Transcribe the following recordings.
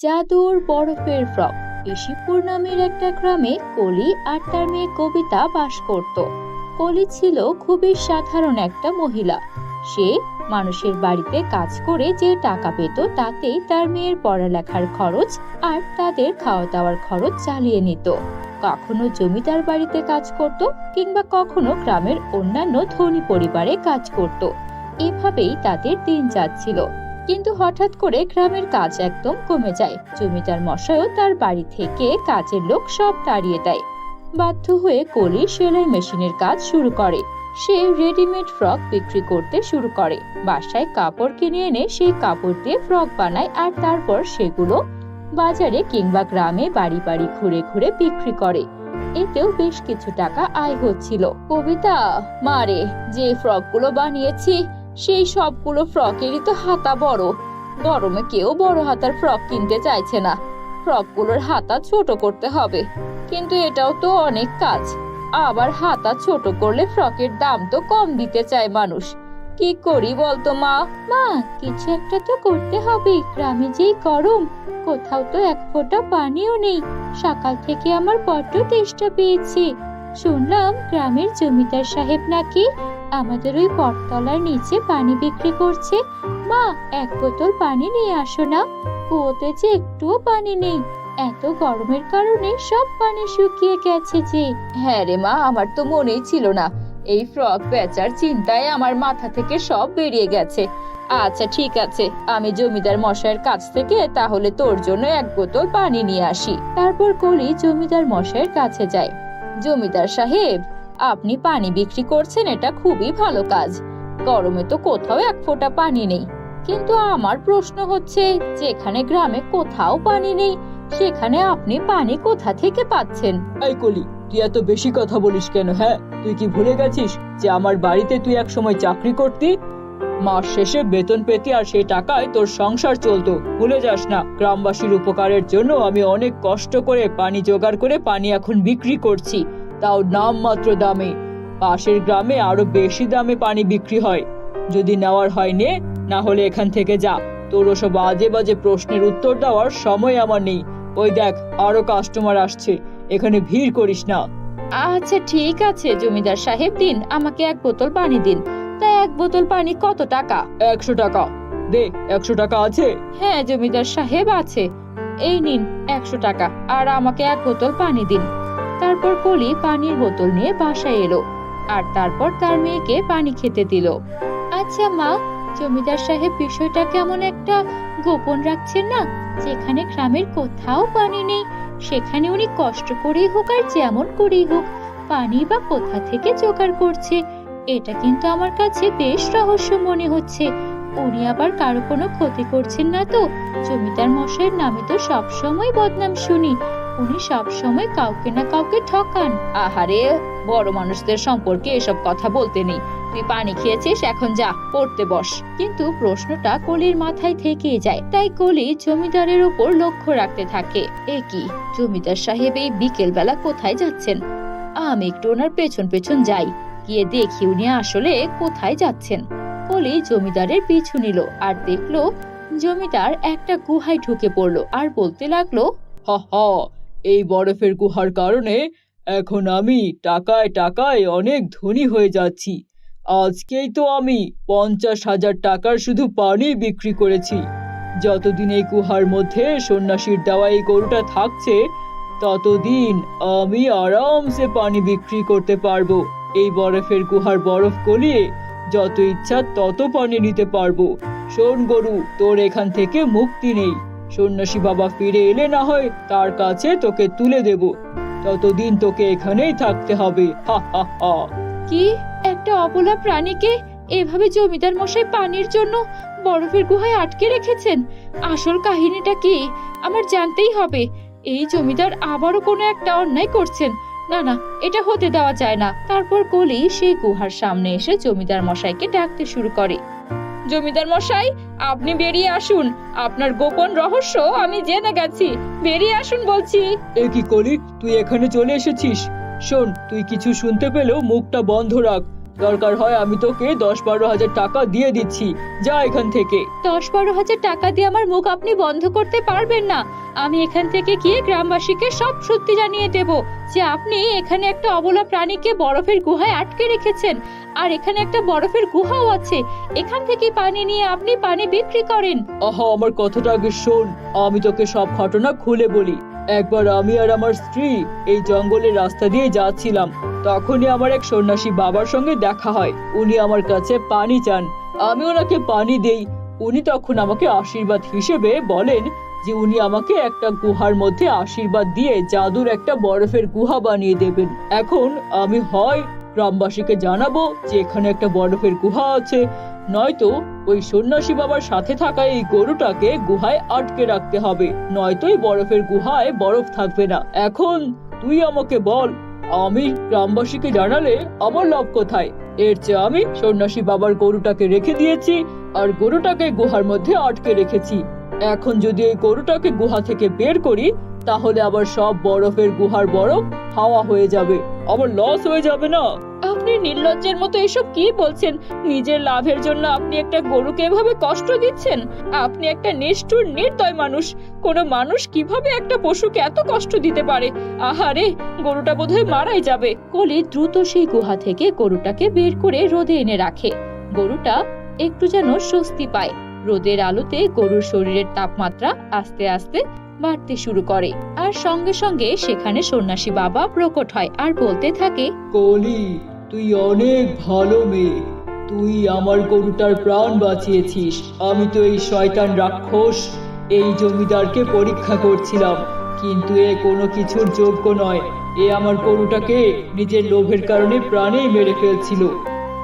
জাদুর বরফের ফ্রক। কেশিপুর নামের একটা গ্রামে কলি আর তার মেয়ে কবিতা বাস করত। কলি ছিল খুবই সাধারণ একটা মহিলা। সে মানুষের বাড়িতে কাজ করে যে টাকা পেত, তাতেই তার মেয়ের পড়ালেখার খরচ আর তাদের খাওয়া দাওয়ার খরচ চালিয়ে নিত। কখনো জমিদার বাড়িতে কাজ করত কিংবা কখনো গ্রামের অন্যান্য ধনী পরিবারে কাজ করত। এভাবেই তাদের দিন যাচ্ছিল কিন্তু হঠাৎ করে গ্রামের কাজ একদম কমে যায়। জমিদার মশাইও তার বাড়ি থেকে কাজের লোক সব তাড়িয়ে দেয়। বাধ্য হয়ে কলি সেলাই মেশিনের কাজ শুরু করে। সে রেডিমেড ফ্রক বিক্রি করতে শুরু করে। বাসায় কাপড় কিনে এনে সেই কাপড় দিয়ে ফ্রক বানায় আর তারপর সেগুলো বাজারে কিংবা গ্রামে বাড়ি বাড়ি ঘুরে ঘুরে বিক্রি করে। এতেও বেশ কিছু টাকা আয় হচ্ছিল। কবিতা মারে যে ফ্রকগুলো বানিয়েছি সেই সবগুলো ফ্রকেরই তো হাতা বড়। গরমে কেউ বড় হাতার ফ্রক কিনতে চাইছে না। ফ্রকগুলোর হাতা ছোট করতে হবে। কিন্তু এটাও তো অনেক কাজ। আবার হাতা ছোট করলে ফ্রকের দাম তো কম দিতে চায় মানুষ। কি করি বলতো মা? মা, কিছু একটা তো করতে হবে। গ্রামে যেই গরম, কোথাও তো এক ফোঁটা পানিও নেই। সকাল থেকে আমার বড্ড তেষ্টা পেয়েছে। শুনলাম গ্রামের জমিদার সাহেব নাকি আমাদের ওই বটতলার নিচে পানি বিক্রি করছে। মা এক বোতল পানি নিয়ে আসো না। কুয়োতে যে একটুও পানি নেই। এত গরমের কারণে সব পানি শুকিয়ে গেছে যে। হ্যাঁ রে মা আমার তো মনেই ছিল না। এই ফ্রক বেচার চিন্তায় আমার মাথা থেকে সব বেরিয়ে গেছে। আচ্ছা ঠিক আছে। আমি জমিদার মশাইয়ের কাছ থেকে তাহলে তোর জন্য এক বোতল পানি নিয়ে আসি। তারপর কলি জমিদার মশাইয়ের কাছে যায়। জমিদার সাহেব আপনি পানি বিক্রি করছেন, এটা খুবই ভালো কাজ। গরমে তো কোথাও এক ফোঁটা পানি নেই। কিন্তু আমার প্রশ্ন হচ্ছে, যেখানে গ্রামে কোথাও পানি নেই, সেখানে আপনি পানি কোথা থেকে পাচ্ছেন? এই কলি, তুই এত বেশি কথা বলিস কেন হ্যাঁ? তুই কি ভুলে গেছিস যে আমার বাড়িতে তুই এক সময় চাকরি করতি? মাস শেষে বেতন পেতি আর সেই টাকায় তোর সংসার চলতো। ভুলে যাস না, গ্রামবাসীর উপকারের জন্য আমি অনেক কষ্ট করে পানি জোগাড় করে পানি এখন বিক্রি করছি। তাও নামমাত্র দামে। পাশের গ্রামে আরও বেশি দামে পানি বিক্রি হয়। যদি নেওয়ার হয় নে না হলে এখান থেকে যা। তোর ওসব বাজে বাজে প্রশ্নের উত্তর দেওয়ার সময় আমার নেই। ওই দেখ আরও কাস্টমার আসছে। এখানে ভিড় করিস না। আচ্ছা ঠিক আছে জমিদার সাহেব দিন আমাকে এক বোতল পানি দিন। তা এক বোতল পানি কত টাকা? একশো টাকা। দে একশো টাকা আছে? হ্যাঁ জমিদার সাহেব আছে। এই নিন একশো টাকা আর আমাকে এক বোতল পানি দিন। তারপর কলি পানির বোতল নিয়ে বাসায় এলো। আর তারপর তার মেয়েকে পানি খেতে দিল। আচ্ছা মা, জমিদার সাহেব বিষয়টা কেমন একটা গোপন রাখছেন না? যেখানে গ্রামের কোথাও পানি নেই, সেখানে উনি কষ্ট করেই হোক আর যেমন করেই হোক, পানি বা কোথা থেকে জোগাড় করছে, এটা কিন্তু আমার কাছে বেশ রহস্য মনে হচ্ছে। উনি আবার কারও কোনো ক্ষতি করছেন না তো? জমিদার মশাইয়ের নামে তো সবসময় বদনাম শুনি। উনি সব সময় কাউকে না কাউকে ঠকান। আহারে, বড় মানুষদের সম্পর্কে এসব কথা বলতে নেই। তুই পানি খেয়েছিস, এখন যা, পড়তে বস। কিন্তু প্রশ্নটা কলির মাথায় থেকেই যায়। তাই কলি জমিদারের উপর লক্ষ্য রাখতে থাকে। এ কি, জমিদার সাহেব এই বিকেল বেলা কোথায় যাচ্ছেন? আমি, একটু ওনার পেছন পেছন যাই। গিয়ে দেখি উনি আসলে কোথায় যাচ্ছেন। কলি জমিদারের পিছু নিল আর দেখল জমিদার একটা গুহায় ঢুকে পড়ল। আর বলতে লাগল, হ, হা এই বরফের গুহার কারণে এখন আমি টাকায় টাকায় অনেক ধনী হয়ে যাচ্ছি। আজকেই তো আমি পঞ্চাশ হাজার টাকার শুধু পানি বিক্রি করেছি। যতদিন এই গুহার মধ্যে সন্ন্যাসীর দেওয়া এই গরুটা থাকছে, ততদিন আমি আরামসে পানি বিক্রি করতে পারব। এই বরফের গুহার বরফ গলিয়ে যত ইচ্ছা তত পানি নিতে পারব। শোন গরু, তোর এখান থেকে মুক্তি নেই। সন্ন্যাসী বাবা ফিরে এলে না হয় তার কাছে তোকে তুলে দেব। ততদিন তোকে এখানেই থাকতে হবে। কি? একটা অবলা প্রাণীকে এভাবে জমিদার মশাই পানির জন্য বরফের গুহায় আটকে রেখেছেন? আসল কাহিনীটা কি? আমার জানতেই হবে। এই জমিদার আবারও কোনো একটা অন্যায় করছেন। না না, এটা হতে দেওয়া যায় না। তারপর কলি সেই গুহার সামনে এসে জমিদার মশাইকে ডাকতে শুরু করে। জমিদার মশাই আপনি বেরিয়ে আসুন। আপনার গোপন রহস্য আমি জেনে গেছি। বেরিয়ে আসুন বলছি। এ কি করি তুই এখানে চলে এসেছিস? শোন তুই কিছু শুনতে পেলেও মুখটা বন্ধ রাখ। দরকার হয় আমি তোকে দশ বারো হাজার টাকা দিয়ে দিচ্ছি। যা এখান থেকে। দশ বারো হাজার টাকা দিয়ে আমার মুখ আপনি বন্ধ করতে পারবেন না। আমি এখান থেকে গিয়ে গ্রামবাসীকে সব সত্যি জানিয়ে দেব যে আপনি এখানে একটা অবলা প্রাণীকে বরফের গুহায় আটকে রেখেছেন। আর এখানে একটা বরফের গুহাও আছে। এখান থেকে পানি নিয়ে আপনি পানি বিক্রি করেন। আহা, আমার কথাটা আগে শোন। আমি তোকে সব ঘটনা খুলে বলি। একবার আমি আর আমার স্ত্রী এই জঙ্গলের রাস্তা দিয়ে যাচ্ছিলাম। তখনই আমার এক সন্ন্যাসী বাবার সঙ্গে দেখা হয়। উনি আমার কাছে পানি চান। আমি ওনাকে পানি দেই। উনি তখন আমাকে আশীর্বাদ হিসেবে বলেন যে উনি আমাকে একটা গুহার মধ্যে আশীর্বাদ দিয়ে জাদুর একটা বরফের গুহা বানিয়ে দেবেন। এখন আমি হয় গ্রামবাসীকে জানাব যে এখানে একটা বরফের গুহা আছে। নয়তো ওই সন্ন্যাসী বাবার সাথে থাকা এই গরুটাকে গুহায় আটকে রাখতে হবে। নয়তো এই বরফের গুহায় বরফ থাকবে না। এখন তুই আমাকে বল, আমি গ্রামবাসীকে জানালে আমার লাভ কোথায়? এর চেয়ে আমি সন্ন্যাসী বাবার গরুটাকে রেখে দিয়েছি আর গরুটাকে গুহার মধ্যে আটকে রেখেছি। এখন যদি এই গরুটাকে গুহা থেকে বের করি, তাহলে আবার সব বরফের গুহার বরফ হাওয়া হয়ে যাবে। আবার লস হয়ে যাবে না? আপনি নির্লজ্জের মতো এসব কি বলছেন? নিজের লাভের জন্য আপনি একটা গরুকে এভাবে কষ্ট দিচ্ছেন? আপনি একটা নিষ্ঠুর, নির্দয় মানুষ। কোনো মানুষ কীভাবে একটা পশুকে এত কষ্ট দিতে পারে? আহারে, গরুটা বোধহয় মারাই যাবে। কলি দ্রুত সেই গুহা থেকে গরুটাকে বের করে রোদে এনে রাখে। গরুটা একটু যেন স্বস্তি পায়। রোদের আলোতে গরুর শরীরের তাপমাত্রা আস্তে আস্তে বাড়তে শুরু করে। আর সঙ্গে সঙ্গে সেখানে সন্ন্যাসী বাবা প্রকট হয় আর বলতে থাকে, কলি, তুই অনেক ভালো মেয়ে। তুই আমার গরুটার প্রাণ বাঁচিয়েছিস। আমি তো এই শয়তান রাক্ষস, এই জমিদারকে পরীক্ষা করছিলাম। কিন্তু এ কোনো কিছুর যোগ্য নয়। এ আমার গরুটাকে নিজের লোভের কারণে প্রাণেই মেরে ফেলছিল।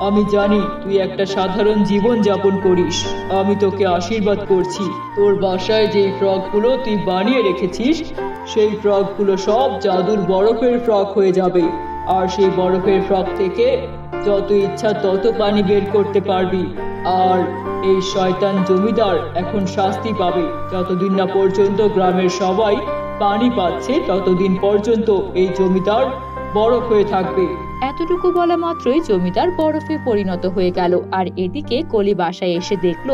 আমি জানি তুই একটা সাধারণ জীবন যাপন করিস। আমি তোকে আশীর্বাদ করছি। তোর বাসায় যেই ফ্রকগুলো তুই বানিয়ে রেখেছিস, সেই ফ্রকগুলো সব জাদুর বরফের ফ্রক হয়ে যাবে। আর সেই বরফের ফ্রক থেকে যত ইচ্ছা তত পানি বের করতে পারবি। আর এই শয়তান জমিদার এখন শাস্তি পাবে। যতদিন না পর্যন্ত গ্রামের সবাই পানি পাচ্ছে, ততদিন পর্যন্ত এই জমিদার বরফ হয়ে থাকবে। এতটুকু বলা মাত্রই জমিদার বরফে পরিণত হয়ে গেল, আর এদিকে কলি বাসায় এসে দেখল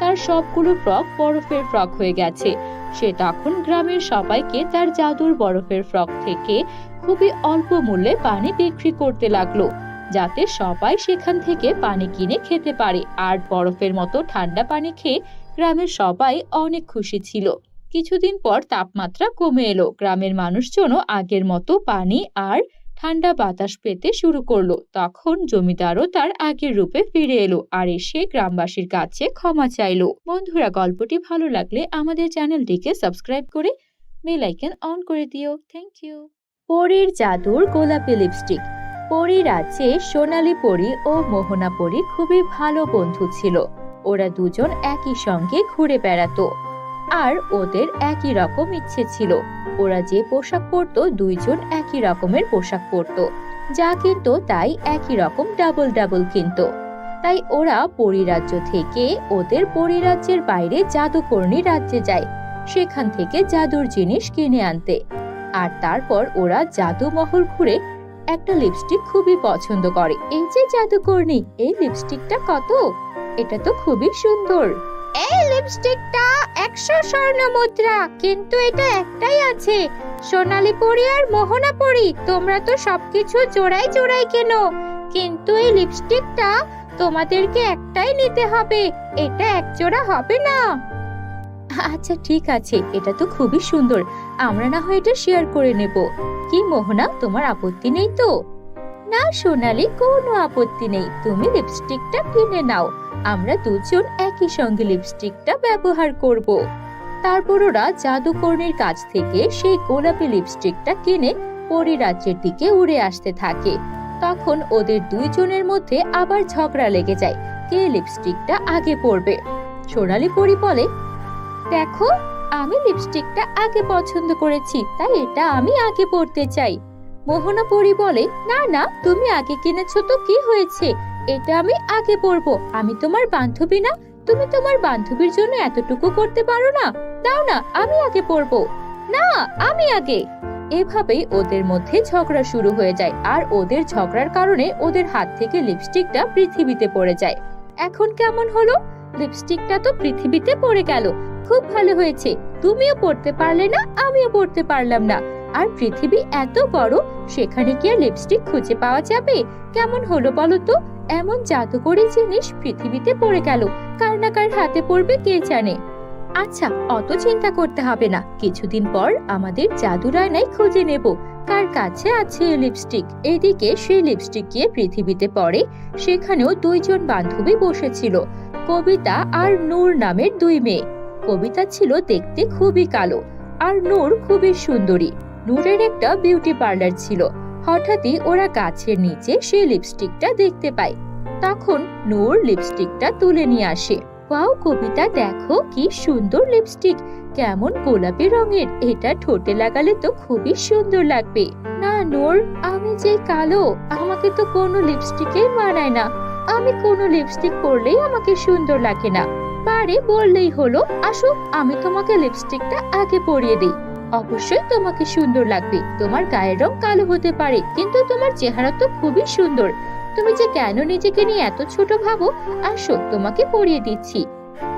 তার সবগুলো ফ্রক বরফের ফ্রক হয়ে গেছে। সে তখন গ্রামের সবাইকে তার জাদুর বরফের ফ্রক থেকে খুবই অল্প মূল্যে পানি বিক্রি করতে লাগল, যাতে সবাই সেখান থেকে পানি কিনে খেতে পারে, আর বরফের মতো ঠান্ডা পানি খেয়ে গ্রামের সবাই অনেক খুশি ছিল। কিছুদিন পর তাপমাত্রা কমে এলো, গ্রামের মানুষজনও আগের মতো পানি আর ঠান্ডা বাতাস পেতে শুরু করল। তখন জমিদারও তার আগের রূপে ফিরে এলো আর এসে গ্রামবাসীর কাছে ক্ষমা চাইলো। বন্ধুরা, গল্পটি ভালো লাগলে আমাদের চ্যানেলটিকে সাবস্ক্রাইব করে বেল আইকন অন করে দিও। Thank you. পরীর জাদুর গোলাপি লিপস্টিক। পরী রাজ্যে সোনালী পরী ও মোহনা পরী খুবই ভালো বন্ধু ছিল। ওরা দুজন একই সঙ্গে ঘুরে বেড়াতো। আর ওদের একই রকম ইচ্ছে ছিল। ওরা যে পোশাক পরতো, দুইজন একই রকমের পোশাক পরতো। যা কিনতো, তাই একই রকম ডাবল ডাবল কিনতো। তাই ওরা পরিরাজ্য থেকে ওদের পরিরাজ্যের বাইরে জাদুকর্ণী রাজ্যে যায়, সেখান থেকে জাদুর জিনিস কিনে আনতে। আর তারপর ওরা জাদু মহল ঘুরে একটা লিপস্টিক খুবই পছন্দ করে। এই যে জাদুকর্ণী, এই লিপস্টিকটা কত? এটা তো খুবই সুন্দর। এই লিপস্টিকটা একশো স্বর্ণ মুদ্রা, কিন্তু এটা একটাই আছে। সোনালী পরি আর মোহনা পরি, তোমরা তো সবকিছু জোড়াই জোড়াই কেনো। কিন্তু এই লিপস্টিকটা তোমাদেরকে একটাই নিতে হবে, এটা এক জোড়া হবে না। আচ্ছা ঠিক আছে, এটা তো খুবই সুন্দর। আমরা না হয় এটা শেয়ার করে নেব। কি মোহনা, তোমার আপত্তি নেই তো? না সোনালি, কোনো আপত্তি নেই। তুমি লিপস্টিকটা কিনে নাও। আমরা দুজন একই সঙ্গে লিপস্টিকটা ব্যবহার করব। তারপর ওরা জাদুকর্ণীর কাছ থেকে সেই গোলাপি লিপস্টিকটা কিনে পরিরাজ্যের দিকে উড়ে আসতে থাকে। তখন ওদের দুইজনের মধ্যে আবার ঝগড়া লেগে যায়, কে লিপস্টিকটা আগে পরবে? সোনালি পরি বলে, দেখো, আমি লিপস্টিকটা আগে পছন্দ করেছি, তাই এটা আমি আগে পরতে চাই। মোহনা পরি বলে, না না, তুমি আগে কিনেছো তো কি হয়েছে? এটা আমি আগে পরবো আমি তোমার বান্ধবী না? তুমি তোমার বান্ধবীর জন্য এতটুকু করতে পারো না? দাও না, আমি আগে পরবো না, আমি আগে। এভাবেই ওদের মধ্যে ঝগড়া শুরু হয়ে যায়, আর ওদের ঝগড়ার কারণে ওদের হাত থেকে লিপস্টিকটা পৃথিবীতে পড়ে যায়। এখন কেমন হলো? লিপস্টিকটা তো পৃথিবীতে পড়ে গেল। খুব ভালো হয়েছে। তুমিও পড়তে পারলে না, আমিও পড়তে পারলাম না। আর পৃথিবী এত বড়, সেখানে কি আর লিপস্টিক খুঁজে পাওয়া যাবে? কেমন হলো বলো তো? এমন জাদুকরি জিনিস পৃথিবীতে পড়ে গেল। কার না কার হাতে পড়বে কে জানে? আচ্ছা অত চিন্তা করতে হবে না। কিছুদিন পর আমাদের জাদুর আয়নায় খুঁজে নেব। কার কাছে আছে লিপস্টিক এদিকে সেই লিপস্টিক গিয়ে পৃথিবীতে পড়ে। সেখানেও দুইজন বান্ধবী বসেছিল। কবিতা আর নূর নামের দুই মেয়ে। কবিতা ছিল দেখতে খুবই কালো। আর নূর খুবই সুন্দরী। নূরের একটা বিউটি পার্লার ছিল। হঠাৎই ওরা গাছের নিচে সেই লিপস্টিকটা দেখতে পায়। তখন নূর লিপস্টিকটা তুলে নিয়ে আসে। ওয়াও, কবিতা, দেখো কি সুন্দর লিপস্টিক কেমন গোলাপি রঙের। এটা ঠোঁটে লাগালে তো খুবই সুন্দর লাগবে। না, নূর, আমি যে কালো, আমাকে তো কোনো লিপস্টিকেই মানায় না। আমি কোনো লিপস্টিক পরলেই আমাকে সুন্দর লাগে না। পারে বললেই হলো আসো আমি তোমাকে লিপস্টিকটা আগে পরিয়ে দিই। অবশ্যই তোমাকে সুন্দর লাগবে। তোমার গায়ের রং কালো হতে পারে, কিন্তু তোমার চেহারা তো খুবই সুন্দর। তুমি যে কেন নিজেকে নিয়ে এত ছোট ভাবো আসো তোমাকে পরিয়ে দিচ্ছি।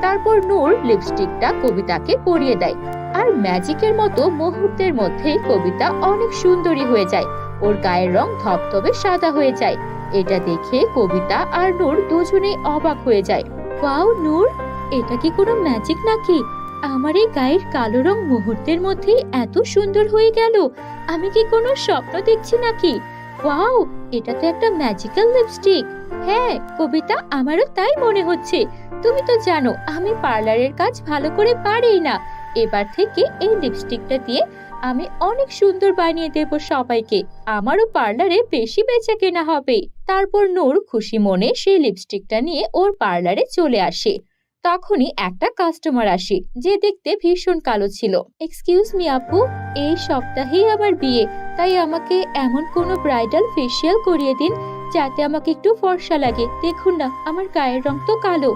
তারপর নূর লিপস্টিকটা কবিতাকে পরিয়ে দেয়। আর ম্যাজিকের মতো মুহূর্তের মধ্যে কবিতা অনেক সুন্দরী হয়ে যায়। ওর গায়ের রং ধবধবে সাদা হয়ে যায়। এটা দেখে কবিতা আর নূর দুজনেই অবাক হয়ে যায়। ওয়াও, নূর! এটা কি কোনো ম্যাজিক নাকি? আমার এই গায়ের কালো রং মুহূর্তের মধ্যেই এত সুন্দর হয়ে গেল। আমি কি কোনো স্বপ্ন দেখছি নাকি? ওয়াও, এটা তো একটা ম্যাজিক্যাল লিপস্টিক হ্যাঁ কবিতা, আমারও তাই মনে হচ্ছে। তুমি তো জানো, আমি পার্লারের কাজ ভালো করে পারি না। এবার থেকে এই লিপস্টিকটা দিয়ে আমি অনেক সুন্দর বানিয়ে দেব সবাইকে। আমারও পার্লারে বেশি বেচা কেনা হবে। তারপর নূর খুশি মনে সেই লিপস্টিকটা নিয়ে ওর পার্লারে চলে আসে। তখনই একটা কাস্টমার আসে, যে দেখতে ভীষণ কালো ছিল। এক্সকিউজ মি আপু, এই সপ্তাহেই আমার বিয়ে, তাই আমাকে এমন কোনো ব্রাইডাল ফেসিয়াল করিয়ে দিন, যাতে আমাকে একটু ফর্সা লাগে। দেখুন না, আমার গায়ের রং তো কালো।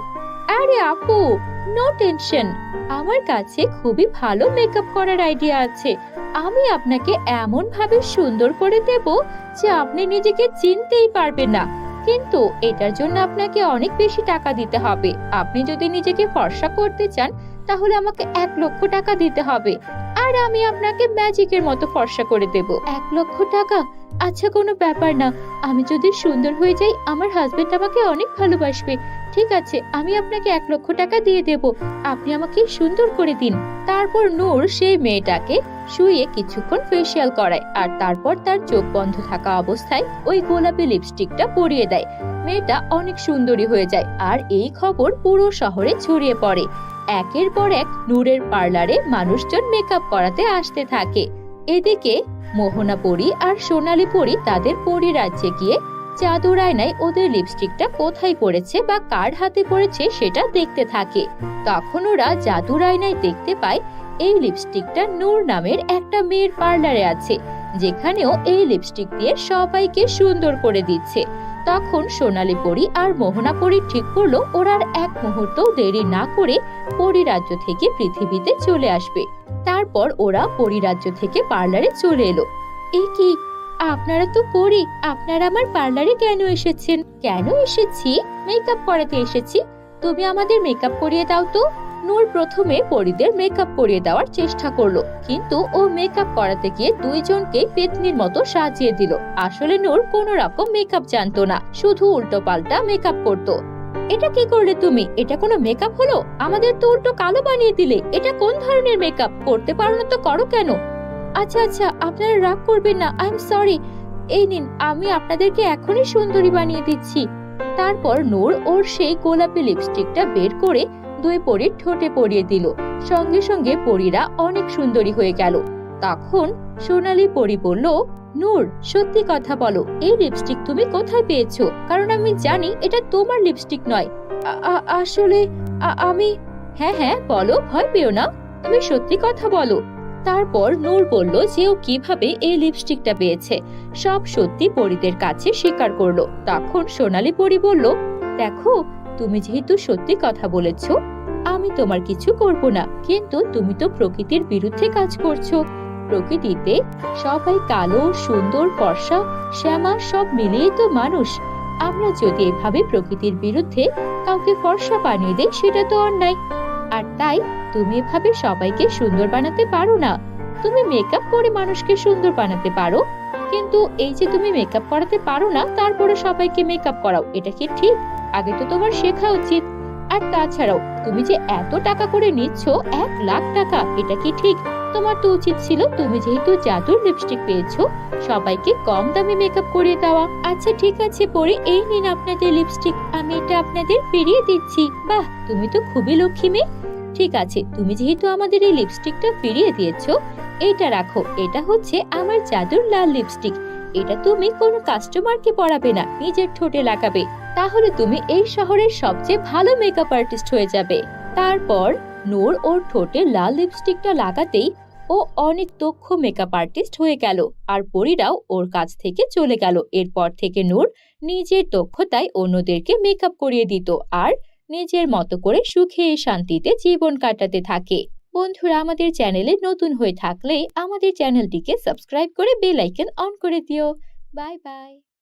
আরে আপু নো টেনশন আমার কাছে খুবই ভালো মেকআপ করার আইডিয়া আছে। আমি আপনাকে এমন ভাবে সুন্দর করে দেব যে আপনি নিজেকে চিনতেই পারবেন না। কিন্তু এটার জন্য আপনাকে অনেক বেশি টাকা দিতে হবে। আপনি যদি নিজেকে ফর্সা করতে চান, তাহলে আমাকে এক লক্ষ টাকা দিতে হবে। আর আমি আপনাকে ম্যাজিকের মতো ফর্সা করে দেব। এক লক্ষ টাকা? আচ্ছা কোনো ব্যাপার না। আমি যদি সুন্দর হয়ে যাই, আমার হাজবেন্ড আমাকে অনেক ভালোবাসবে। ঠিক আছে, আমি আপনাকে এক লক্ষ টাকা দিয়ে দেব। আপনি আমাকে সুন্দর করে দিন। তারপর নূর, সেই মেয়েটাকে শুয়ে কিছুক্ষণ ফেসিয়াল করায় আর তারপর তার চোখ বন্ধ থাকা অবস্থায় ওই গোলাপি লিপস্টিকটা পরিয়ে দেয়। মেয়েটা অনেক সুন্দরী হয়ে যায় আর এই খবর পুরো শহরে ছড়িয়ে পড়ে। একের পর এক নূরের পার্লারে মানুষজন মেকআপ করাতে আসতে থাকে। এদিকে মোহনা পরি আর সোনালী পরি তাদের পরি রাজ্যে গিয়ে চাদর আয়নায় ওদের লিপস্টিকটা কোথায় পড়েছে বা কার হাতে পড়েছে সেটা দেখতে থাকে। তখন ওরা জাদুর আয়নায় দেখতে পায় এই লিপস্টিকটা নূর নামের একটা মেয়ের পার্লারে আছে, যেখানেও এই লিপস্টিক দিয়ে সবাইকে সুন্দর করে দিচ্ছে। তখন সোনালী পরি আর মোহনা পরি ঠিক করল ওরা এক মুহূর্ত দেরি না করে পরিরাজ্য থেকে পৃথিবীতে চলে আসবে। তারপর ওরা পরিরাজ্য থেকে পার্লারে চলে এলো। এ কি? আপনারা তো পরি, আপনারা আমার পার্লারে কেন এসেছেন? কেন এসেছি? মেকআপ করাতে এসেছি। তুমি আমাদের মেকআপ করিয়ে দাও তো। নূর প্রথমে পরিদের মেকআপ করিয়ে দেওয়ার চেষ্টা করল, কিন্তু ও মেকআপ করাতে গিয়ে দুইজনকে পেতনির মতো সাজিয়ে দিল। আসলে নূর কোনো রকম মেকআপ জানতো না, শুধু উল্টো পাল্টা মেকআপ করতো। এটা কি করলে তুমি? এটা কোনো মেকআপ হলো? আমাদের তো উল্টো কালো বানিয়ে দিলে, এটা কোন ধরনের মেকআপ করতে পারো না তো করো কেন? আচ্ছা আচ্ছা আপনারা রাগ করবেন না আই এম সরি এই নিন, আমি আপনাদেরকে এখনই সুন্দরী বানিয়ে দিচ্ছি। তারপর নূর ওর সেই গোলাপি লিপস্টিকটা বের করে দুই পরীর ঠোঁটে পরিয়ে দিল। সঙ্গে সঙ্গে পরীরা অনেক সুন্দরী হয়ে গেল। তখন সোনালী পরি বলল, নূর, সত্যি কথা বলো, এই লিপস্টিক তুমি কোথায় পেয়েছ? কারণ আমি জানি এটা তোমার লিপস্টিক নয়। আসলে আমি হ্যাঁ হ্যাঁ বলো, ভয় পেও না। তুমি সত্যি কথা বলো। তারপর নূর বলল যে ও কীভাবে এই লিপস্টিকটা পেয়েছে। সব সত্যি পরীদের কাছে স্বীকার করল। তখন সোনালী পরি বলল, দেখো, তুমি যেহেতু সত্যি কথা বলেছ আমি তোমার কিছু করব না। কিন্তু তুমি তো প্রকৃতির বিরুদ্ধে কাজ করছ। প্রকৃতিতে সবাই কালো, সুন্দর, ফর্সা, শ্যামা, সব মিলিয়েই তো মানুষ। আমরা যদি এভাবে প্রকৃতির বিরুদ্ধে কাউকে ফর্সা বানিয়ে দেই, সেটা তো অন্যায়। আর তাই তুমি এভাবে সবাইকে সুন্দর বানাতে পারো না। তুমি মেকআপ করে মানুষকে সুন্দর বানাতে পারো। কিন্তু এই যে তুমি মেকআপ করাতে পারো না, তারপরে সবাইকে মেকআপ করাও, এটা কি ঠিক? আগে তো তোমার শেখা উচিত। আর তাছাড়াও, তুমি যে এত টাকা করে নিচ্ছ, এক লাখ টাকা, এটা কি ঠিক? তোমার তো উচিত ছিল তুমি যেহেতু জাদুর লিপস্টিক পেয়েছ, সবাইকে কম দামে মেকআপ করিয়ে দেওয়া। আচ্ছা ঠিক আছে, পরে এই নিন আপনাদের লিপস্টিক আমি এটা আপনাদের ফিরিয়ে দিচ্ছি। বাহ, তুমি তো খুবই লক্ষ্মী মেয়ে। ঠিক আছে, তুমি যেহেতু আমাদের এই লিপস্টিকটা ফিরিয়ে দিয়েছ, এইটা রাখো। এটা হচ্ছে আমার জাদুর লাল লিপস্টিক এটা তুমি কোনো কাস্টমারকে পড়াবে না, নিজের ঠোঁটে লাগাবে। তাহলে তুমি এই শহরের সবচেয়ে ভালো মেকআপ আর্টিস্ট হয়ে যাবে। তারপর নূর ওর ঠোঁটে লাল লিপস্টিকটা লাগাতেই ও অনেক দক্ষ মেকআপ আর্টিস্ট হয়ে গেল আর পরীরাও ওর কাছ থেকে চলে গেল। এরপর থেকে নূর নিজের দক্ষতায় অন্যদেরকে মেকআপ করিয়ে দিত আর নিজের মতো করে সুখে শান্তিতে জীবন কাটাতে থাকে। বন্ধুরা, আমাদের চ্যানেলে নতুন হয়ে থাকলে আমাদের চ্যানেলটিকে সাবস্ক্রাইব করে বেল আইকন অন করে দিও। Bye bye.